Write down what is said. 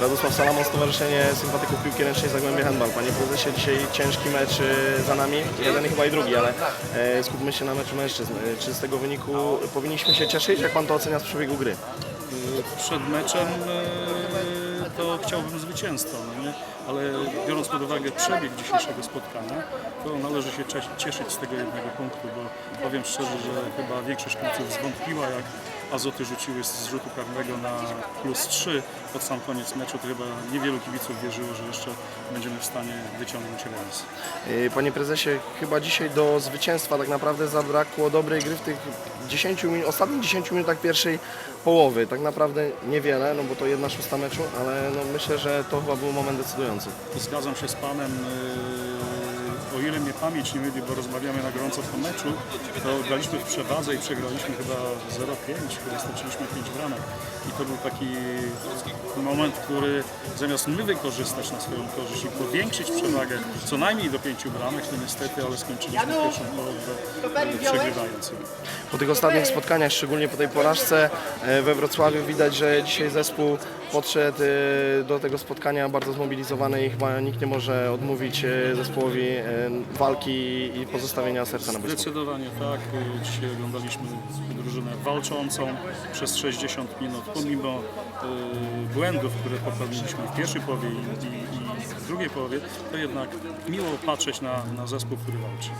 Radosław Salama, Stowarzyszenie Sympatyków Piłki Ręcznej Zagłębie Handball. Panie prezesie, dzisiaj ciężki mecz y, za nami, jeden chyba i drugi, ale e, skupmy się na meczu mężczyzn. E, Czy z tego wyniku powinniśmy się cieszyć? Jak Pan to ocenia z przebiegu gry? przed meczem e, to chciałbym zwycięstwa, no nie? ale biorąc pod uwagę przebieg dzisiejszego spotkania, to należy się cie- cieszyć z tego jednego punktu, bo powiem szczerze, że chyba większość kibiców zwątpiła, jak Azoty rzuciły z rzutu karnego na plus 3 pod sam koniec meczu, to chyba niewielu kibiców wierzyło, że jeszcze będziemy w stanie wyciągnąć remis. E, Panie prezesie, chyba dzisiaj do zwycięstwa tak naprawdę zabrakło dobrej gry w tych 10 min- ostatnich 10 minutach pierwszej połowy. Tak naprawdę niewiele, no bo to jedna szósta meczu, ale no myślę, że to chyba był moment decydujący. Zgadzam się z Panem. O ile mnie pamięć nie myli, bo rozmawiamy na gorąco po meczu, to graliśmy w przewadze i przegraliśmy chyba 0-5, chyba straciliśmy 5 bramek. I to był taki moment, który zamiast my wykorzystać na swoją korzyść i powiększyć przewagę co najmniej do 5 bramek, to niestety, ale skończyliśmy pierwszą połowę przegrywając. Po tych ostatnich spotkaniach, szczególnie po tej porażce e, we Wrocławiu, widać, że dzisiaj zespół podszedł e, do tego spotkania bardzo zmobilizowany i chyba nikt nie może odmówić e, zespołowi walki i pozostawienia serca na boisku. Zdecydowanie tak. Dzisiaj oglądaliśmy drużynę walczącą przez 60 minut, pomimo y, błędów, które popełniliśmy w pierwszej połowie i, i, i w drugiej połowie, to jednak miło patrzeć na, na zespół, który walczy.